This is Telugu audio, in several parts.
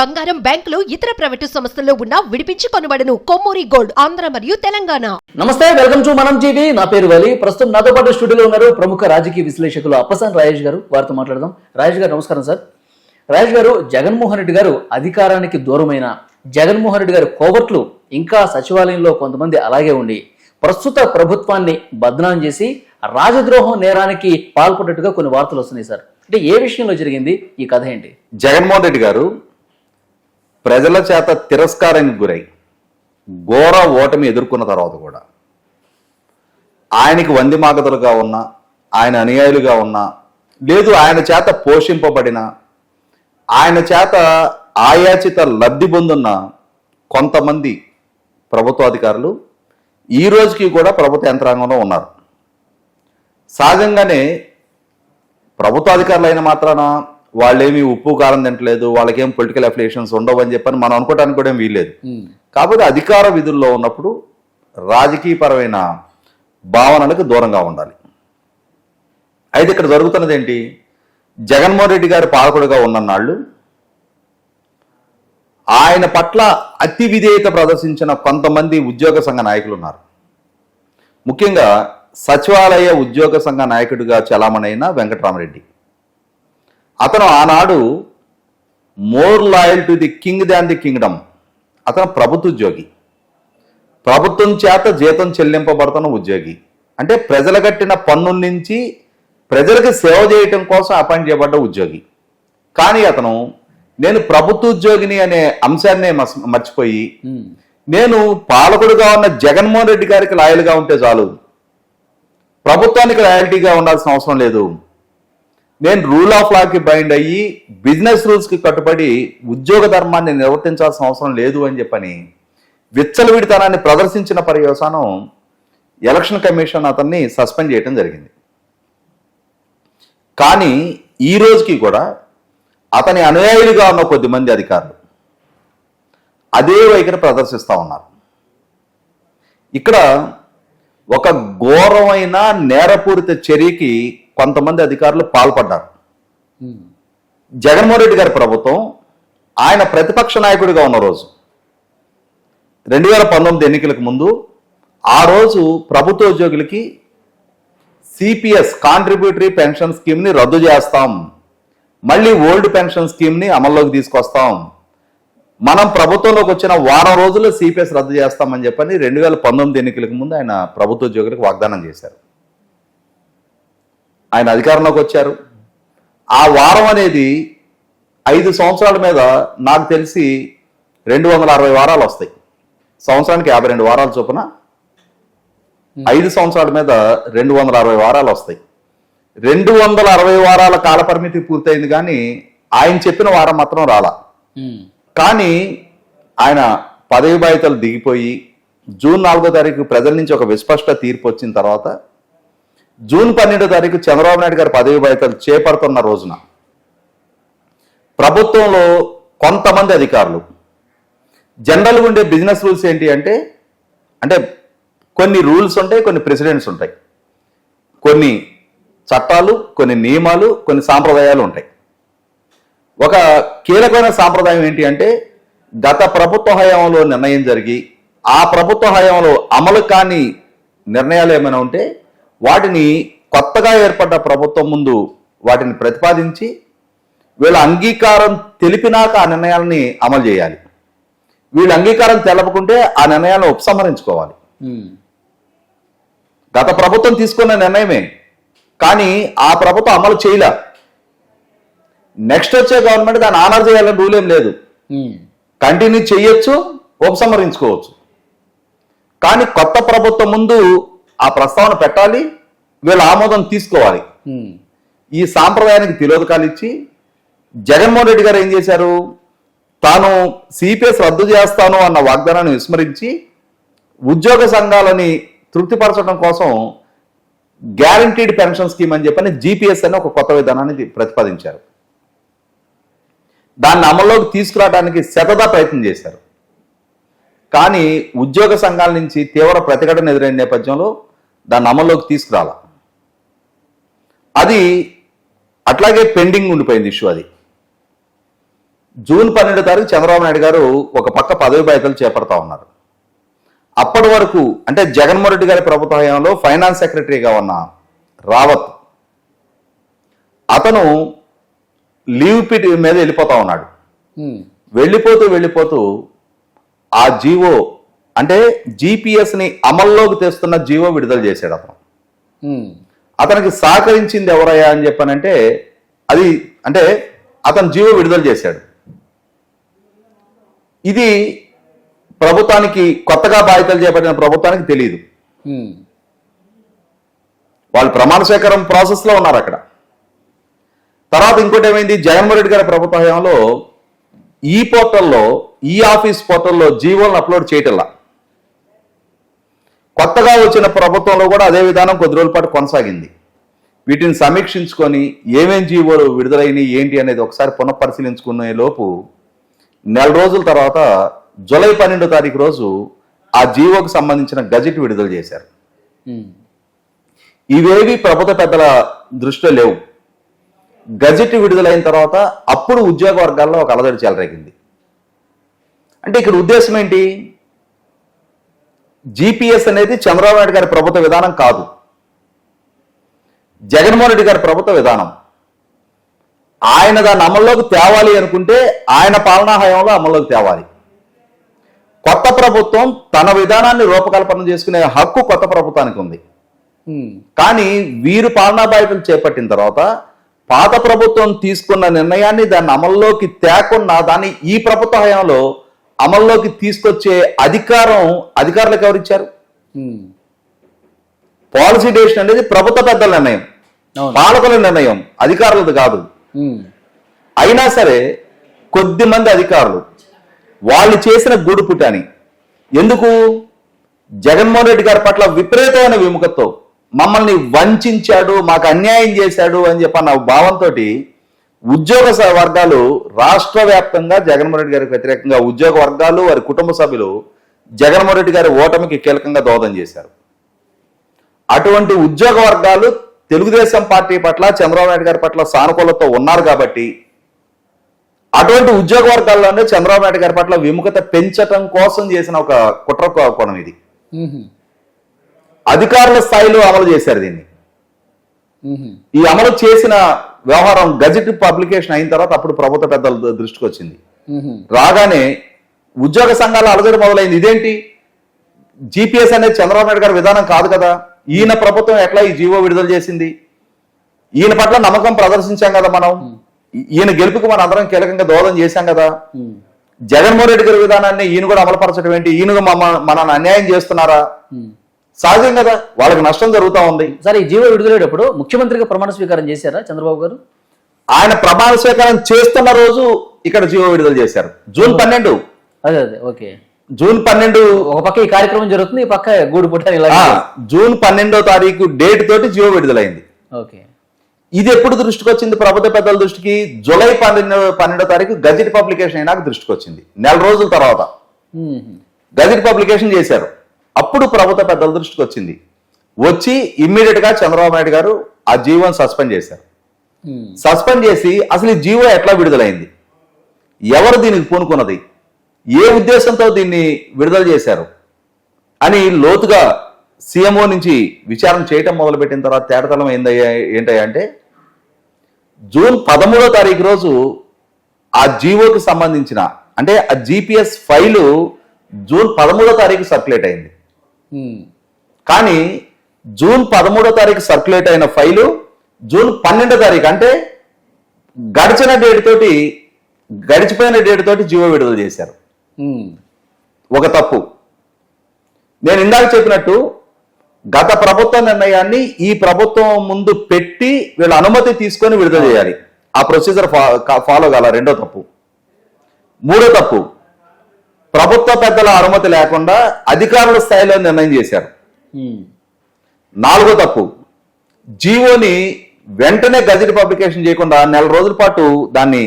బంగారం బ్యాంకులు ఇతర ప్రైవేటు సంస్థల్లో ఉన్న విడిపించి కొనబడను. కొమ్మూరి గోల్డ్ ఆంధ్ర మరియు తెలంగాణ. నమస్తే వెల్కమ్ టు మనం టీవీ. నా పేరు వలి. ప్రస్తుతం నాతో పాటు స్టూడియోలో ఉన్నారు ప్రముఖ రాజకీయ విశ్లేషకులు అప్పసాన్ రాజేష్ గారు. వారితో మాట్లాడదాం. రాజేష్ గారు నమస్కారం సార్. రాజేష్ గారు జగన్మోహన్ రెడ్డి గారు అధికారానికి దూరమైన జగన్మోహన్ రెడ్డి గారి కోవట్లు ఇంకా సచివాలయంలో కొంతమంది అలాగే ఉండి ప్రస్తుత ప్రభుత్వాన్ని బదనాం చేసి రాజద్రోహం నేరానికి పాల్పడ్డట్టుగా కొన్ని వార్తలు వస్తున్నాయి సార్. అంటే ఏ విషయంలో జరిగింది? ఈ కథ ఏంటి? జగన్మోహన్ రెడ్డి గారు ప్రజల చేత తిరస్కారానికి గురై ఘోర ఓటమి ఎదుర్కొన్న తర్వాత కూడా ఆయనకి వంది మాగదులుగా ఉన్న ఆయన అనుయాయులుగా ఉన్న లేదు ఆయన చేత పోషింపబడిన ఆయన చేత ఆయాచిత లబ్ధి పొందున్న కొంతమంది ప్రభుత్వ అధికారులు ఈ రోజుకి కూడా ప్రభుత్వ యంత్రాంగంలో ఉన్నారు. సహజంగానే ప్రభుత్వ అధికారులైన మాత్రాన వాళ్ళేమి ఉప్పు కారం తింటలేదు వాళ్ళకేం పొలిటికల్ అఫిలియేషన్స్ ఉండవు అని చెప్పని మనం అనుకోవడానికి కూడా ఏం వీల్లేదు. కాకపోతే అధికార విధుల్లో ఉన్నప్పుడు రాజకీయపరమైన భావనలకు దూరంగా ఉండాలి. అయితే ఇక్కడ జరుగుతున్నది ఏంటి? జగన్మోహన్ రెడ్డి గారి పాలకుడుగా ఉన్ననాళ్ళు ఆయన పట్ల అతి విధేయత ప్రదర్శించిన కొంతమంది ఉద్యోగ సంఘ నాయకులు ఉన్నారు. ముఖ్యంగా సచివాలయ ఉద్యోగ సంఘ నాయకుడిగా చలామణైన వెంకటరామరెడ్డి. అతను ఆనాడు more loyal to the king than the kingdom. అతను ప్రభుత్వ ఉద్యోగి ప్రభుత్వం చేత జీతం చెల్లింపబడుతున్న ఉద్యోగి. అంటే ప్రజలు కట్టిన పన్నుల నుంచి ప్రజలకు సేవ చేయటం కోసం అపాయింట్ చేయబడ్డ ఉద్యోగి. కానీ అతను నేను ప్రభుత్వ ఉద్యోగిని అనే అంశాన్నే మర్చిపోయి నేను పాలకుడుగా ఉన్న జగన్మోహన్ రెడ్డి గారికి లాయల్గా ఉంటే చాలు. ప్రభుత్వానికి లాయల్టీగా ఉండాల్సిన అవసరం లేదు. నేను రూల్ ఆఫ్ లాకి బైండ్ అయ్యి బిజినెస్ రూల్స్కి కట్టుబడి ఉద్యోగ ధర్మాన్ని నిర్వర్తించాల్సిన అవసరం లేదు అని చెప్పని విచ్చలవిడితనాన్ని ప్రదర్శించిన పర్యవసానం ఎలక్షన్ కమిషన్ అతన్ని సస్పెండ్ చేయడం జరిగింది. కానీ ఈ రోజుకి కూడా అతని అనుయాయులుగా ఉన్న కొద్దిమంది అధికారులు అదే వైఖరి ప్రదర్శిస్తూ ఉన్నారు. ఇక్కడ ఒక ఘోరమైన నేరపూరిత చర్యకి కొంతమంది అధికారులు పాల్పడ్డారు. జగన్మోహన్ రెడ్డి గారి ప్రభుత్వం ఆయన ప్రతిపక్ష నాయకుడిగా ఉన్న రోజు రెండు వేల పంతొమ్మిది ఎన్నికలకు ముందు ఆ రోజు ప్రభుత్వ ఉద్యోగులకి సిపిఎస్ కాంట్రిబ్యూటరీ పెన్షన్ స్కీమ్ని రద్దు చేస్తాం. మళ్ళీ ఓల్డ్ పెన్షన్ స్కీమ్ని అమల్లోకి తీసుకొస్తాం. మనం ప్రభుత్వంలోకి వచ్చిన వారం రోజుల్లో సిపిఎస్ రద్దు చేస్తామని చెప్పని రెండు వేల పంతొమ్మిది ఎన్నికలకు ముందు ఆయన ప్రభుత్వ ఉద్యోగులకు వాగ్దానం చేశారు. ఆయన అధికారంలోకి వచ్చారు. ఆ వారం అనేది ఐదు సంవత్సరాల మీద నాకు తెలిసి రెండు వందల అరవై వారాలు వస్తాయి. సంవత్సరానికి యాభై రెండు వారాల చొప్పున ఐదు సంవత్సరాల మీద రెండు వందల అరవై వారాలు వస్తాయి. రెండు వందల అరవై వారాల కాల పరిమితి పూర్తయింది కానీ ఆయన చెప్పిన వారం మాత్రం రాలా. కానీ ఆయన పదవి బాధ్యతలు దిగిపోయి జూన్ నాలుగో తారీఖు ప్రజల నుంచి ఒక విస్పష్ట తీర్పు వచ్చిన తర్వాత జూన్ పన్నెండో తారీఖు చంద్రబాబు నాయుడు గారి పదవి బాధ్యతలు చేపడుతున్న రోజున ప్రభుత్వంలో కొంతమంది అధికారులు జనరల్గా ఉండే బిజినెస్ రూల్స్ ఏంటి అంటే అంటే కొన్ని రూల్స్ ఉంటాయి కొన్ని ప్రెసిడెంట్స్ ఉంటాయి. కొన్ని చట్టాలు కొన్ని నియమాలు కొన్ని సాంప్రదాయాలు ఉంటాయి. ఒక కీలకమైన సాంప్రదాయం ఏంటి అంటే గత ప్రభుత్వ హయాంలో నిర్ణయం జరిగి ఆ ప్రభుత్వ హయాంలో అమలు కాని నిర్ణయాలు ఏమైనా ఉంటే వాటిని కొత్తగా ఏర్పడ్డ ప్రభుత్వం ముందు వాటిని ప్రతిపాదించి వీళ్ళ అంగీకారం తెలిపినాక ఆ నిర్ణయాలని అమలు చేయాలి. వీళ్ళ అంగీకారం తెలపకుంటే ఆ నిర్ణయాలను ఉపసంహరించుకోవాలి. గత ప్రభుత్వం తీసుకున్న నిర్ణయమే. కానీ ఆ ప్రభుత్వం అమలు చేయలే. నెక్స్ట్ వచ్చే గవర్నమెంట్ దాన్ని ఆనర్ చేయాలని రూల్ ఏం లేదు. కంటిన్యూ చేయొచ్చు ఉపసంహరించుకోవచ్చు. కానీ కొత్త ప్రభుత్వం ముందు ఆ ప్రస్తావన పెట్టాలి వీళ్ళ ఆమోదం తీసుకోవాలి. ఈ సాంప్రదాయానికి తిలోదకాలు ఇచ్చి జగన్మోహన్ రెడ్డి గారు ఏం చేశారు? తాను సిపిఎస్ రద్దు చేస్తాను అన్న వాగ్దానాన్ని విస్మరించి ఉద్యోగ సంఘాలని తృప్తిపరచడం కోసం గ్యారంటీడ్ పెన్షన్ స్కీమ్ అని చెప్పని జీపీఎస్ అని ఒక కొత్త విధానాన్ని ప్రతిపాదించారు. దాన్ని అమల్లోకి తీసుకురావడానికి శతదా ప్రయత్నం చేశారు. కానీ ఉద్యోగ సంఘాల నుంచి తీవ్ర ప్రతిఘటన ఎదురైన నేపథ్యంలో దాన్ని అమల్లోకి తీసుకురాల? అది అట్లాగే పెండింగ్ ఉండిపోయింది ఇష్యూ అది. జూన్ పన్నెండో తారీఖు చంద్రబాబు నాయుడు గారు ఒక పక్క పదవి బాధ్యతలు చేపడతా ఉన్నారు. అప్పటి వరకు అంటే జగన్మోహన్ రెడ్డి గారి ప్రభుత్వ హయాంలో ఫైనాన్స్ సెక్రటరీగా ఉన్న రావత్ అతను లీవ్ పిట్ మీద వెళ్ళిపోతా ఉన్నాడు. వెళ్ళిపోతూ వెళ్ళిపోతూ ఆ జీవో అంటే ని అమల్లోకి తెస్తున్న జీవో విడుదల చేశాడు అతను. అతనికి సహకరించింది ఎవరయ్యా అని చెప్పానంటే అది అంటే అతను జీవో విడుదల చేశాడు. ఇది ప్రభుత్వానికి కొత్తగా బాధ్యతలు చేపట్టిన ప్రభుత్వానికి తెలియదు వాళ్ళు ప్రమాణ స్వీకారం ప్రాసెస్లో ఉన్నారు అక్కడ. తర్వాత ఇంకోటి ఏమైంది? జగన్మోహన్ రెడ్డి గారి ప్రభుత్వ హయాంలో ఈ పోర్టల్లో ఈ ఆఫీస్ పోర్టల్లో జీవోలను అప్లోడ్ చేయటల్లా. కొత్తగా వచ్చిన ప్రభుత్వంలో కూడా అదే విధానం కొద్ది రోజుల పాటు కొనసాగింది. వీటిని సమీక్షించుకొని ఏమేం జీవోలు విడుదలైనవి ఏంటి అనేది ఒకసారి పునఃపరిశీలించుకునే లోపు నెల రోజుల తర్వాత జూలై పన్నెండో తారీఖు రోజు ఆ జీవోకు సంబంధించిన గజెట్ విడుదల చేశారు. ఇవేవి ప్రభుత్వ పెద్దల దృష్టిలో లేవు. గజెట్ విడుదలైన తర్వాత అప్పుడు ఉద్యోగ వర్గాల్లో ఒక అలజడి చెలరేగింది. అంటే ఇక్కడ ఉద్దేశం ఏంటి? జీపీఎస్ అనేది చంద్రబాబు నాయుడు గారి ప్రభుత్వ విధానం కాదు. జగన్మోహన్ రెడ్డి గారి ప్రభుత్వ విధానం. ఆయన దాన్ని అమల్లోకి తేవాలి అనుకుంటే ఆయన పాలనా హయాంలో అమల్లోకి తేవాలి. కొత్త ప్రభుత్వం తన విధానాన్ని రూపకల్పన చేసుకునే హక్కు కొత్త ప్రభుత్వానికి ఉంది. కానీ వీరు పాలనా బాధ్యతలు చేపట్టిన తర్వాత పాత ప్రభుత్వం తీసుకున్న నిర్ణయాన్ని దాన్ని అమల్లోకి తేకుండా దాన్ని ఈ ప్రభుత్వ హయాంలో అమల్లోకి తీసుకొచ్చే అధికారం అధికారులకు ఎవరిచ్చారు పాలసీ డెసిషన్ అనేది ప్రభుత్వ పెద్దల నిర్ణయం. పాలకుల నిర్ణయం. అధికారులది కాదు. అయినా సరే కొద్ది మంది అధికారులు వాళ్ళు చేసిన గూడు పుటాని ఎందుకు? జగన్మోహన్ రెడ్డి గారి పట్ల విపరీతమైన విముఖతో మమ్మల్ని వంచాడు మాకు అన్యాయం చేశాడు అని చెప్పన్న భావంతో ఉద్యోగ వర్గాలు రాష్ట్ర వ్యాప్తంగా జగన్మోహన్ రెడ్డి గారికి వ్యతిరేకంగా ఉద్యోగ వర్గాలు వారి కుటుంబ సభ్యులు జగన్మోహన్ రెడ్డి గారి ఓటమికి కీలకంగా దోహదం చేశారు. అటువంటి ఉద్యోగ వర్గాలు తెలుగుదేశం పార్టీ పట్ల చంద్రబాబు నాయుడు గారి పట్ల సానుకూలతో ఉన్నారు కాబట్టి అటువంటి ఉద్యోగ వర్గాల్లోనే చంద్రబాబు నాయుడు గారి పట్ల విముఖత పెంచటం కోసం చేసిన ఒక కుట్ర కోణం ఇది. అధికారుల స్థాయిలో అమలు చేశారు దీన్ని. ఈ అమలు చేసిన వ్యవహారం గజెట్ పబ్లికేషన్ అయిన తర్వాత అప్పుడు ప్రభుత్వ పెద్దల దృష్టికి వచ్చింది. రాగానే ఉద్యోగ సంఘాల అలజడి మొదలైంది. ఇదేంటి? జీపీఎస్ అనేది చంద్రబాబు నాయుడు గారి విధానం కాదు కదా. ఈయన ప్రభుత్వం ఎట్లా ఈ జీవో విడుదల చేసింది? ఈయన పట్ల నమ్మకం ప్రదర్శించాం కదా మనం. ఈయన గెలుపుకు మన అందరం కీలకంగా దోహదం చేశాం కదా. జగన్మోహన్ రెడ్డి గారి విధానాన్ని ఈయన కూడా అమలుపరచడం ఏంటి? ఈయన మనల్ని అన్యాయం చేస్తున్నారా. సహజం కదా? వాళ్ళకి నష్టం జరుగుతూ ఉంది. సరే ఈ జీవో విడుదలయ్యేటప్పుడు ముఖ్యమంత్రిగా ప్రమాణ స్వీకారం చేశారా చంద్రబాబు గారు? ఆయన ప్రమాణ స్వీకారం చేస్తున్న రోజు ఇక్కడ జీవో విడుదల చేశారు. జూన్ పన్నెండు. అదే అదే ఓకే. జూన్ పన్నెండు. ఒక పక్క ఈ కార్యక్రమం జరుగుతుంది ఈ పక్క గూడు పుట్టాను ఇలా జూన్ పన్నెండో తారీఖు డేట్ తోటి జియో విడుదలైంది. ఓకే. ఇది ఎప్పుడు దృష్టికి వచ్చింది? ప్రభుత్వ పెద్దల దృష్టికి జూలై పన్నెండు పన్నెండో తారీఖు గజెట్ పబ్లికేషన్ అయినాక దృష్టికి వచ్చింది. నెల రోజుల తర్వాత. గజెట్ పబ్లికేషన్ చేశారు. అప్పుడు ప్రభుత్వ పెద్దల దృష్టికి వచ్చింది. వచ్చి ఇమ్మీడియట్గా చంద్రబాబు నాయుడు గారు ఆ జీవోని సస్పెండ్ చేశారు. సస్పెండ్ చేసి అసలు ఈ జీవో ఎట్లా విడుదలైంది? ఎవరు దీనికి పూనుకున్నది? ఏ ఉద్దేశంతో దీన్ని విడుదల చేశారు? అని లోతుగా సీఎంఓ నుంచి విచారణ చేయటం మొదలుపెట్టిన తర్వాత తేటతలం ఏందయ్యా ఏంటయ్యా అంటే జూన్ పదమూడో తారీఖు రోజు ఆ జీవోకి సంబంధించిన అంటే ఆ జీపీఎస్ ఫైలు జూన్ పదమూడో తారీఖు సర్క్యులేట్ అయింది. కానీ జూన్ పదమూడో తారీఖు సర్క్యులేట్ అయిన ఫైలు జూన్ పన్నెండో తారీఖు అంటే గడిచిన డేట్ తోటి గడిచిపోయిన డేట్ తోటి జీవో విడుదల చేశారు. ఒక తప్పు. నేను ఇందాక చెప్పినట్టు గత ప్రభుత్వ నిర్ణయాన్ని ఈ ప్రభుత్వం ముందు పెట్టి వీళ్ళ అనుమతి తీసుకొని విడుదల చేయాలి. ఆ ప్రొసీజర్ ఫాలో కాల రెండో తప్పు. మూడో తప్పు. ప్రభుత్వ పెద్దల అనుమతి లేకుండా అధికారుల స్థాయిలో నిర్ణయం చేశారు. నాలుగో తప్పు. జీవోని వెంటనే గజెట్ పబ్లికేషన్ చేయకుండా నెల రోజుల పాటు దాన్ని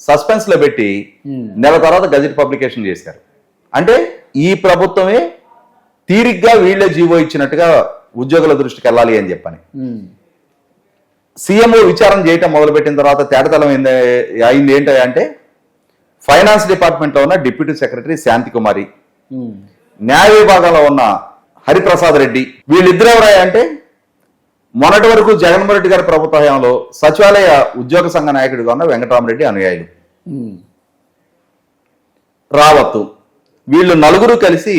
సస్పెన్స్లో పెట్టి. నెల తర్వాత గజెట్ పబ్లికేషన్ చేశారు. అంటే ఈ ప్రభుత్వమే తీరిగ్గా వీళ్ళే జీవో ఇచ్చినట్టుగా ఉద్యోగుల దృష్టికి వెళ్ళాలి అని చెప్పని. సీఎంఓ విచారణ చేయటం మొదలుపెట్టిన తర్వాత తేటతలం అయింది ఏంటి అంటే ఫైనాన్స్ డిపార్ట్మెంట్లో ఉన్న డిప్యూటీ సెక్రటరీ శాంతి కుమారి. న్యాయ విభాగంలో ఉన్న హరిప్రసాద్ రెడ్డి వీళ్ళిద్దరు అంటే మొన్నటి వరకు జగన్మోహన్ రెడ్డి గారి ప్రభుత్వ హయాంలో సచివాలయ ఉద్యోగ సంఘ నాయకుడిగా ఉన్న వెంకటరామరెడ్డి అనుయాయులు. రావత్తు వీళ్ళు నలుగురు కలిసి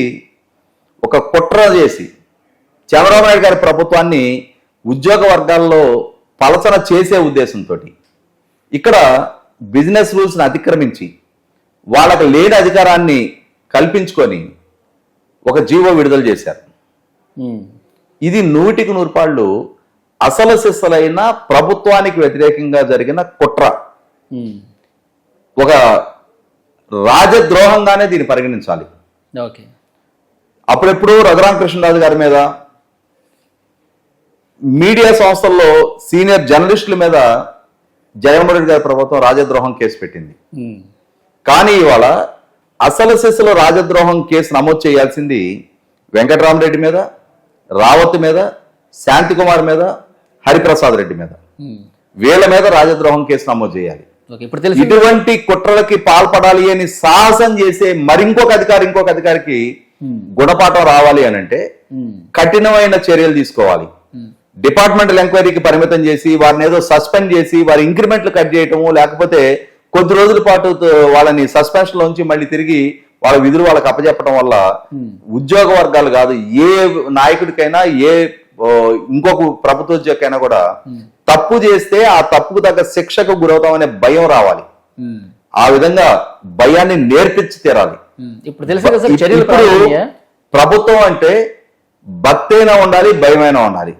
ఒక కుట్ర చేసి చంద్రబాబు నాయుడు గారి ప్రభుత్వాన్ని ఉద్యోగ వర్గాల్లో పలసన చేసే ఉద్దేశంతో ఇక్కడ బిజినెస్ రూల్స్ని అతిక్రమించి వాళ్ళకి లేని అధికారాన్ని కల్పించుకొని ఒక జీవో విడుదల చేశారు ఉమ్. ఇది నూటికి నూరుపాళ్ళు అసలు సిస్సలైన ప్రభుత్వానికి వ్యతిరేకంగా జరిగిన కుట్ర ఉమ్. ఒక రాజద్రోహంగానే దీన్ని పరిగణించాలి ఓకే అప్పుడెప్పుడు రఘురామకృష్ణరాజు గారి మీద మీడియా సంస్థల్లో సీనియర్ జర్నలిస్టుల మీద జగన్మోహన్ రెడ్డి గారి ప్రభుత్వం రాజద్రోహం కేసు పెట్టింది ఉమ్. కానీ ఇవాళ అసలు సిస్సులో రాజద్రోహం కేసు నమోదు చేయాల్సింది వెంకటరామరెడ్డి మీద రావత్ మీద శాంతికుమార్ మీద హరిప్రసాద్ రెడ్డి మీద. వీళ్ళ మీద రాజద్రోహం కేసు నమోదు చేయాలి ఇటువంటి కుట్రలకి పాల్పడాలి అని సాహసం చేసే మరింకొక అధికారి ఇంకొక అధికారికి. గుణపాఠం రావాలి అని అంటే. కఠినమైన చర్యలు తీసుకోవాలి. డిపార్ట్మెంటల్ ఎంక్వైరీకి పరిమితం చేసి వారిని ఏదో సస్పెండ్ చేసి వారి ఇంక్రిమెంట్లు కట్ చేయటము లేకపోతే కొద్ది రోజుల పాటు వాళ్ళని సస్పెన్షన్ లోంచి మళ్ళీ తిరిగి వాళ్ళ విధులు వాళ్ళకి అప్పచెప్పడం వల్ల ఉద్యోగ వర్గాలు కాదు ఏ నాయకుడికైనా ఏ ఇంకొక ప్రభుత్వ ఉద్యోగకైనా కూడా తప్పు చేస్తే ఆ తప్పుకు తగ్గ శిక్షకు గురవుతామనే భయం రావాలి. ఆ విధంగా భయాన్ని నేర్పించి తీరాలి. ఇప్పుడు తెలిసి? ప్రభుత్వం అంటే భక్తైనా ఉండాలి భయమైనా ఉండాలి.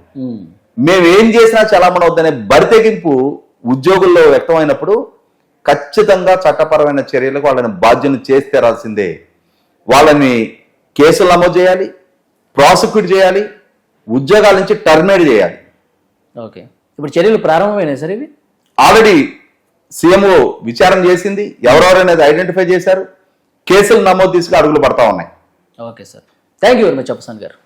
మేము ఏం చేసినా చలామణి అవుద్దనే బరితెగింపు ఉద్యోగుల్లో వ్యక్తమైనప్పుడు ఖచ్చితంగా చట్టపరమైన చర్యలకు వాళ్ళని బాధ్యత చేసి తీరాల్సిందే వాళ్ళని కేసులు నమోదు చేయాలి ప్రాసిక్యూట్ చేయాలి ఉద్యోగాల నుంచి టర్మినేట్ చేయాలి. ఓకే. ఇప్పుడు చర్యలు ప్రారంభమైనాయి సార్ ఇవి? ఆల్రెడీ సీఎంఓ విచారణ చేసింది ఎవరెవరనేది ఐడెంటిఫై చేశారు కేసులు నమోదు తీసుకు అడుగులు పడతా ఉన్నాయి. Okay sir. Thank you very much Appasan గారు.